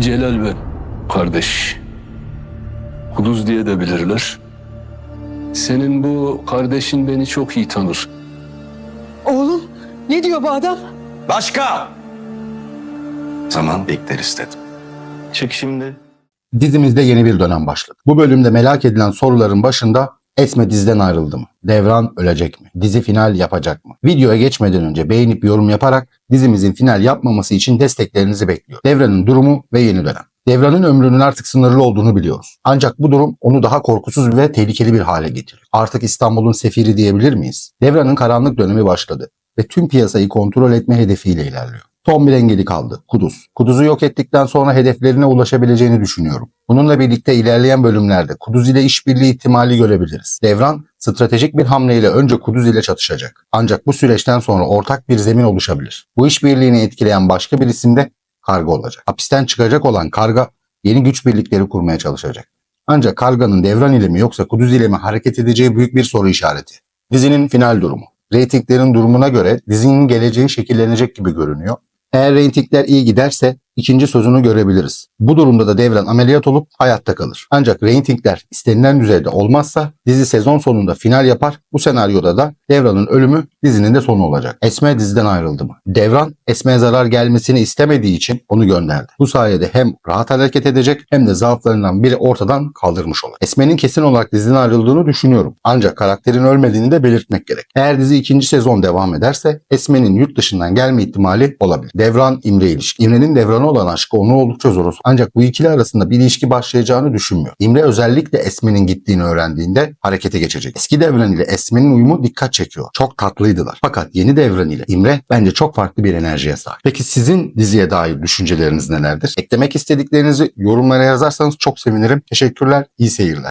Celal ben. Kardeş. Kuduz diye de bilirler. Senin bu kardeşin beni çok iyi tanır. Oğlum ne diyor bu adam? Başka! Zaman bekler istedim. Çık şimdi. Dizimizde yeni bir dönem başladı. Bu bölümde merak edilen soruların başında Esme diziden ayrıldı mı? Devran ölecek mi? Dizi final yapacak mı? Videoya geçmeden önce beğenip yorum yaparak dizimizin final yapmaması için desteklerinizi bekliyor. Devran'ın durumu ve yeni dönem. Devran'ın ömrünün artık sınırlı olduğunu biliyoruz. Ancak bu durum onu daha korkusuz ve tehlikeli bir hale getiriyor. Artık İstanbul'un sefiri diyebilir miyiz? Devran'ın karanlık dönemi başladı ve tüm piyasayı kontrol etme hedefiyle ilerliyor. Son bir engeli kaldı. Kuduz. Kuduz'u yok ettikten sonra hedeflerine ulaşabileceğini düşünüyorum. Bununla birlikte ilerleyen bölümlerde Kuduz ile işbirliği ihtimali görebiliriz. Devran stratejik bir hamleyle önce Kuduz ile çatışacak. Ancak bu süreçten sonra ortak bir zemin oluşabilir. Bu işbirliğini etkileyen başka bir isim de Karga olacak. Hapisten çıkacak olan Karga yeni güç birlikleri kurmaya çalışacak. Ancak Karga'nın Devran ile mi yoksa Kuduz ile mi hareket edeceği büyük bir soru işareti. Dizinin final durumu. Reytinglerin durumuna göre dizinin geleceği şekillenecek gibi görünüyor. Eğer reytingler iyi giderse ikinci sözünü görebiliriz. Bu durumda da devran ameliyat olup hayatta kalır. Ancak reytingler istenilen düzeyde olmazsa dizi sezon sonunda final yapar. Bu senaryoda da devranın ölümü dizinin de sonu olacak. Esme diziden ayrıldı mı? Devran Esme'ye zarar gelmesini istemediği için onu gönderdi. Bu sayede hem rahat hareket edecek hem de zaaflarından biri ortadan kaldırmış olur. Esme'nin kesin olarak diziden ayrıldığını düşünüyorum. Ancak karakterin ölmediğini de belirtmek gerek. Eğer dizi ikinci sezon devam ederse Esme'nin yurt dışından gelme ihtimali olabilir. Devran İmre ilişki. İmre'nin Devran'a olan aşkı onu oldukça zor. Ancak bu ikili arasında bir ilişki başlayacağını düşünmüyor. İmre özellikle Esme'nin gittiğini öğrendiğinde harekete geçecek. Eski Devran ile Esme'nin uyumu dikkat çekiyor. Çok tatlıydılar. Fakat yeni Devran ile İmre bence çok farklı bir enerjiye sahip. Peki sizin diziye dair düşünceleriniz nelerdir? Eklemek istediklerinizi yorumlara yazarsanız çok sevinirim. Teşekkürler, iyi seyirler.